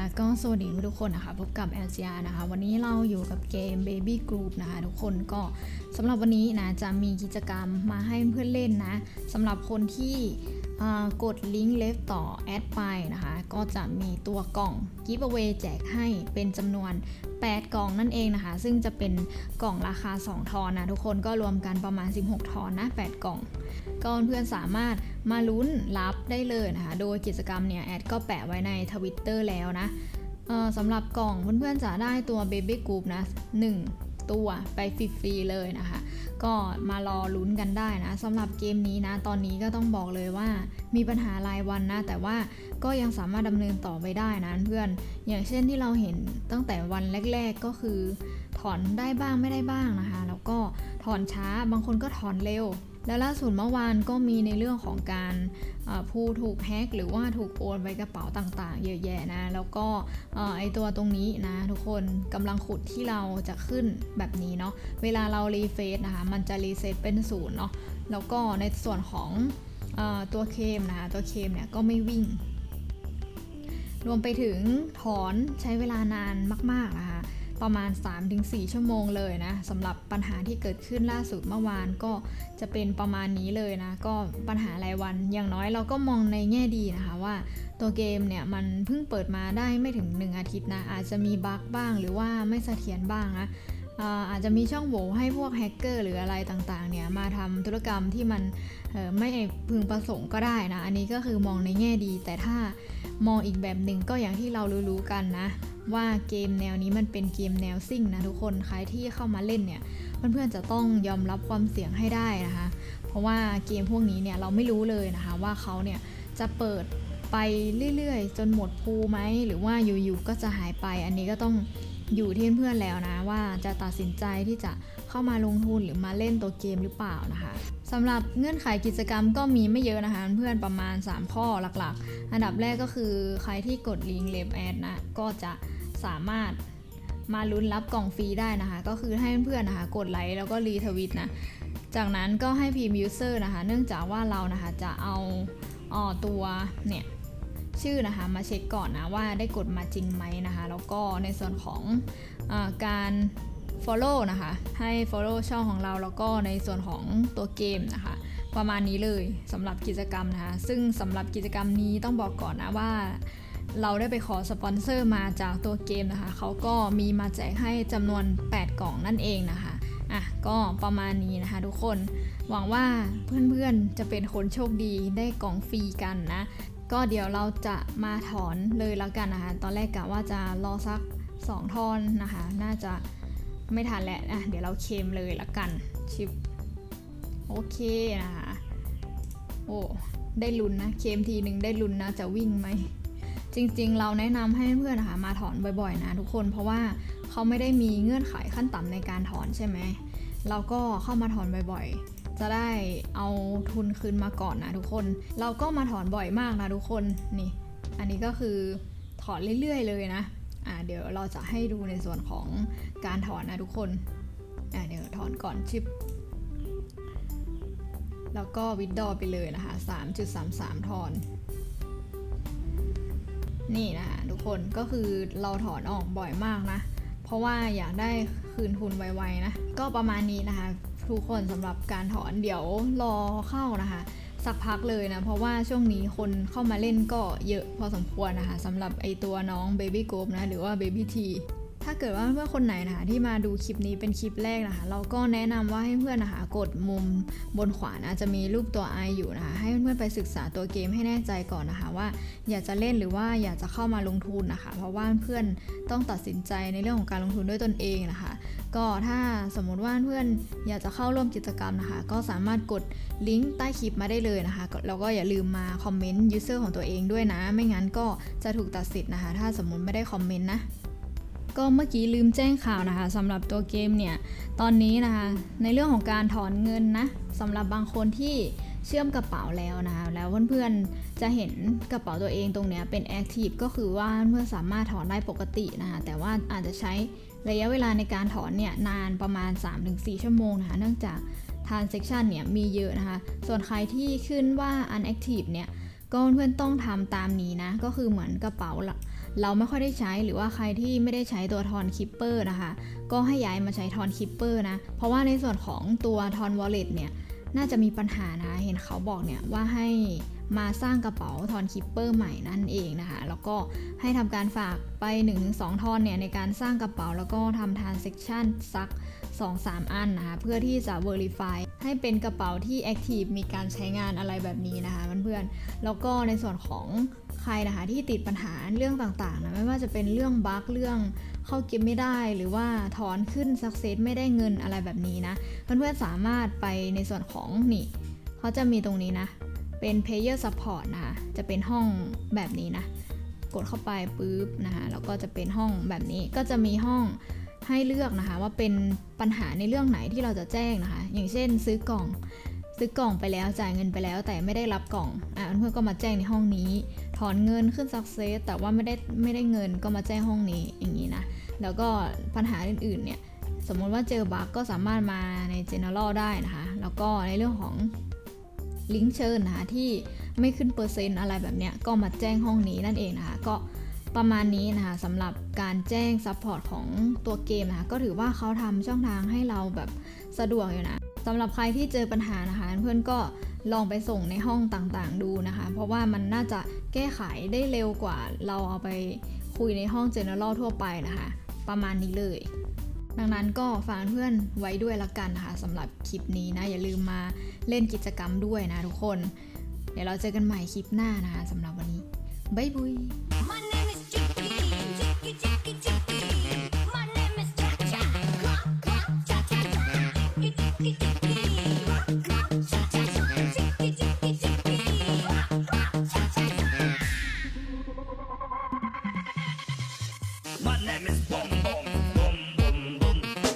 ค่ะก็สวัสดีทุกคนนะคะพบกับ LCR นะคะ วันนี้เราอยู่กับเกม Baby Group นะคะ ทุกคนก็สำหรับวันนี้นะจะมีกิจกรรมมาให้เพื่อนเล่นนะสำหรับคนที่ กดลิงก์เลฟต่อแอดไปนะคะ ก็จะมีตัวกล่อง Giveaway แจกให้เป็นจำนวน 8 กล่องนั่นเองนะคะ ซึ่งจะเป็นกล่องราคา 2 ทอนนะ ทุกคนก็รวมกันประมาณ 16 ทอนนะ 8 กล่อง ก็เพื่อนสามารถมาลุ้นรับได้เลยนะคะ โดยกิจกรรมเนี่ย แอดก็แปะไว้ในทวิตเตอร์แล้วนะสำหรับกล่องเพื่อนๆจะได้ตัว Baby Group นะ 1 ตัวไปฟรีๆเลยนะคะ ก็มารอลุ้นกันได้นะสำหรับเกมนี้นะ ตอนนี้ก็ต้องบอกเลยว่ามีปัญหารายวันนะ แต่ว่าก็ยังสามารถดำเนินต่อไปได้นะเพื่อน อย่างเช่นที่เราเห็นตั้งแต่วันแรก ๆก็คือ ถอนได้บ้างไม่ได้บ้างนะคะ แล้วก็ถอนช้าบางคนก็ถอนเร็ว แล้วล่าสุดเมื่อวานก็มีในเรื่องของการผู้ถูกแฮ็กหรือว่าถูกโอนไปกระเป๋าต่างๆ เยอะแยะนะ แล้วก็ไอตัวตรงนี้นะทุกคนกำลังขุดที่เราจะขึ้นแบบนี้เนาะเวลาเรารีเฟซนะคะมันจะรีเซ็ตเป็นศูนย์เนาะแล้วก็ในส่วนของอตัวเคมนะคะตัวเคมเนี่ยก็ไม่วิ่ง รวมไปถึงถอนใช้เวลานานมากๆนะคะ ประมาณ 3-4 ชั่วโมงเลยนะสำหรับปัญหาที่เกิดขึ้นล่าสุดเมื่อวานก็จะเป็นประมาณนี้เลยนะ ก็ปัญหารายวันอย่างน้อยเราก็มองในแง่ดีนะคะว่าตัวเกมเนี่ยมันเพิ่งเปิดมาได้ไม่ถึง 1 อาทิตย์นะอาจจะมีบั๊กบ้างหรือว่าไม่เสถียรบ้างนะอาจจะมีช่องโหว่ให้พวกแฮกเกอร์หรืออะไรต่างๆเนี่ยมาทำธุรกรรมที่มันไม่พึงประสงค์ก็ได้นะ อันนี้ก็คือมองในแง่ดี แต่ถ้ามองอีกแบบหนึ่งก็อย่างที่เรารู้ๆกันนะ ว่าเกมแนวนี้มันเป็นเกมแนวซิ่งนะทุกคนใครที่เข้ามาเล่นเนี่ยเพื่อนๆจะต้องยอมรับความเสี่ยงให้ได้นะคะ เพราะว่าเกมพวกนี้เนี่ยเราไม่รู้เลยนะคะ ว่าเขาเนี่ยจะเปิดไปเรื่อยๆ จนหมดภูไหมหรือว่าอยู่ๆก็จะหายไป อันนี้ก็ต้องอยู่ที่เพื่อนๆแล้วนะ ว่าจะตัดสินใจที่จะเข้ามาลงทุนหรือมาเล่นตัวเกมหรือเปล่านะคะสำหรับเงื่อนไขกิจกรรมก็มีไม่เยอะนะคะเพื่อนประมาณ 3 ข้อหลักๆ อันดับแรกก็คือใครที่กดลิงก์เลฟแอดนะก็จะ สามารถมาลุ้นรับกล่องฟรีได้นะคะ ก็คือให้เพื่อนๆนะคะ กดไลค์แล้วก็รีทวิตนะ จากนั้นก็ให้พิมพ์ยูเซอร์นะคะ เนื่องจากว่าเรานะคะจะเอาออตัวเนี่ยชื่อนะคะมาเช็คก่อนนะว่าได้กดมาจริงไหมนะคะ แล้วก็ในส่วนของอการ follow นะคะ ให้ follow ช่องของเราแล้วก็ในส่วนของตัวเกมนะคะ ประมาณนี้เลยสำหรับกิจกรรมนะคะ ซึ่งสำหรับกิจกรรมนี้ต้องบอกก่อนนะว่า เราได้ไปขอสปอนเซอร์มาจากตัวเกมนะคะ เขาก็มีมาแจกให้จำนวน 8 กล่องนั่นเองนะคะ อะ ก็ประมาณนี้นะคะทุกคน หวังว่าเพื่อนๆ จะเป็นคนโชคดีได้กล่องฟรีกันนะ ก็เดี๋ยวเราจะมาถอนเลยแล้วกันนะคะ ตอนแรกกะว่าจะรอสัก 2ทอนนะคะ น่าจะไม่ทันแล้ว อะ เดี๋ยวเราเคมเลยละกัน ชิป โอเคนะคะ โอ้ ได้ลุ้นนะ เคมทีหนึ่งได้ลุ้นนะ จะวิ่งไหม จริงๆ เราแนะนำให้เพื่อนๆนะคะมาถอนบ่อยๆนะทุกคน เพราะว่าเขาไม่ได้มีเงื่อนไขขั้นต่ำในการถอนใช่ไหมเราก็เข้ามาถอนบ่อยๆ จะได้เอาทุนคืนมาก่อนนะทุกคน เราก็มาถอนบ่อยมากนะทุกคนนี่ อันนี้ก็คือถอนเรื่อยๆ เลยนะอ่าเดี๋ยวเราจะให้ดูในส่วนของการถอนนะทุกคนอ่าเดี๋ยวถอนก่อนชิปแล้วก็วิดดอไปเลยนะคะ 3.33ถอน นี่นะคะทุกคนก็คือเราถอนออกบ่อยมากนะ เพราะว่าอยากได้คืนทุนไวๆนะ ก็ประมาณนี้นะคะ ทุกคนสำหรับการถอนเดี๋ยวรอเข้านะคะสักพักเลยนะ เพราะว่าช่วงนี้คนเข้ามาเล่นก็เยอะพอสมควรนะคะสำหรับไอตัวน้อง Baby g o นะ หรือว่า Baby T ถ้าเกิดว่าเพื่อนคนไหนนะคะที่มาดูคลิปนี้เป็นคลิปแรกนะคะ เราก็แนะนำว่าให้เพื่อนนะคะกดมุมบนขวานะจะมีรูปตัว i อยู่นะคะ ให้เพื่อนๆไปศึกษาตัวเกมให้แน่ใจก่อนนะคะ ว่าอยากจะเล่นหรือว่าอยากจะเข้ามาลงทุนนะคะ เพราะว่าเพื่อนต้องตัดสินใจในเรื่องของการลงทุนด้วยตนเองนะคะ ก็ถ้าสมมุติว่าเพื่อนอยากจะเข้าร่วมกิจกรรมนะคะ ก็สามารถกดลิงก์ใต้คลิปมาได้เลยนะคะแล้วก็อย่าลืมมาคอมเมนต์ยูเซอร์ของตัวเองด้วยนะ ไม่งั้นก็จะถูกตัดสิทธิ์นะคะ ถ้าสมมุติไม่ได้คอมเมนต์นะ ก็เมื่อกี้ลืมแจ้งข่าวนะคะสำหรับตัวเกมเนี่ย ตอนนี้นะคะ ในเรื่องของการถอนเงินนะสำหรับบางคนที่เชื่อมกระเป๋าแล้วนะคะแล้วเพื่อนๆจะเห็นกระเป๋าตัวเองตรงเนี้ยเป็นแอคทีฟก็คือว่าเพื่อนสามารถถอนได้ปกตินะคะแต่ว่าอาจจะใช้ระยะเวลาในการถอนเนี่ยนานประมาณ 3-4 ชั่วโมงนะคะเนื่องจาก transaction เนี่ยมีเยอะนะคะ ส่วนใครที่ขึ้นว่า unactive เนี่ยก็เพื่อนๆต้องทำตามนี้นะ ก็คือเหมือนกระเป๋าละ เราไม่ค่อยได้ใช้หรือว่าใครที่ไม่ได้ใช้ตัวทอนคิปเปอร์นะคะ ก็ให้ย้ายมาใช้ทอนคิปเปอร์นะ เพราะว่าในส่วนของตัวทอนวอลเล็ตเนี่ยน่าจะมีปัญหานะ เห็นเขาบอกเนี่ยว่าให้มาสร้างกระเป๋าทอนคิปเปอร์ใหม่นั่นเองนะคะ แล้วก็ให้ทำการฝากไป 1-2 ทอนเนี่ยในการสร้างกระเป๋าแล้วก็ทำทรานเซ็กชันสัก 2-3 อันนะคะ เพื่อที่จะ Verify ให้เป็นกระเป๋าที่ Active มีการใช้งานอะไรแบบนี้นะคะเพื่อนๆ แล้วก็ในส่วนของ ใครนะคะที่ติดปัญหาเรื่องต่างๆนะไม่ว่าจะเป็นเรื่องบั๊กเรื่องเข้าเกมไม่ได้ หรือว่าถอนขึ้น Success ไม่ได้เงินอะไรแบบนี้นะ เพื่อนๆสามารถไปในส่วนของนี่เขาจะมีตรงนี้นะ เป็น Player Support นะคะจะเป็นห้องแบบนี้นะ กดเข้าไปปุ๊บนะคะแล้วก็จะเป็นห้องแบบนี้ก็จะมีห้องให้เลือกนะคะ ว่าเป็นปัญหาในเรื่องไหนที่เราจะแจ้งนะคะ อย่างเช่น ซื้อกล่องซื้อกล่องไปแล้วจ่ายเงินไปแล้ว แต่ไม่ได้รับกล่องอะเพื่อนๆก็มาแจ้งในห้องนี้ ถอนเงินขึ้น success แต่ว่าไม่ได้ไม่ได้เงินก็มาแจ้งห้องนี้อย่างนี้นะ แล้วก็ปัญหาอื่นๆเนี่ยสมมติว่าเจอบั๊กก็สามารถมาใน general ได้นะคะ แล้วก็ในเรื่องของลิงก์เชิญนะคะที่ไม่ขึ้นเปอร์เซ็นต์อะไรแบบเนี้ยก็มาแจ้งห้องนี้นั่นเองนะคะ ก็ประมาณนี้นะคะสำหรับการแจ้งซัพพอร์ตของตัวเกมนะคะก็ถือว่าเขาทำช่องทางให้เราแบบสะดวกอยู่นะสำหรับใครที่เจอปัญหานะคะเพื่อนก็ ลองไปส่งในห้องต่างๆ ดูนะคะ เพราะว่ามันน่าจะแก้ไขได้เร็วกว่าเราเอาไปคุยในห้อง general ทั่วไปนะคะ ประมาณนี้เลย ดังนั้นก็ฝากเพื่อนไว้ด้วยละกันนะคะสำหรับคลิปนี้นะ อย่าลืมมาเล่นกิจกรรมด้วยนะทุกคน เดี๋ยวเราเจอกันใหม่คลิปหน้านะคะสำหรับวันนี้บ๊ายบาย My name is Jippy Jippy Jippy Jippy My name is Cha Cha Cha Cha Cha Cha Cha.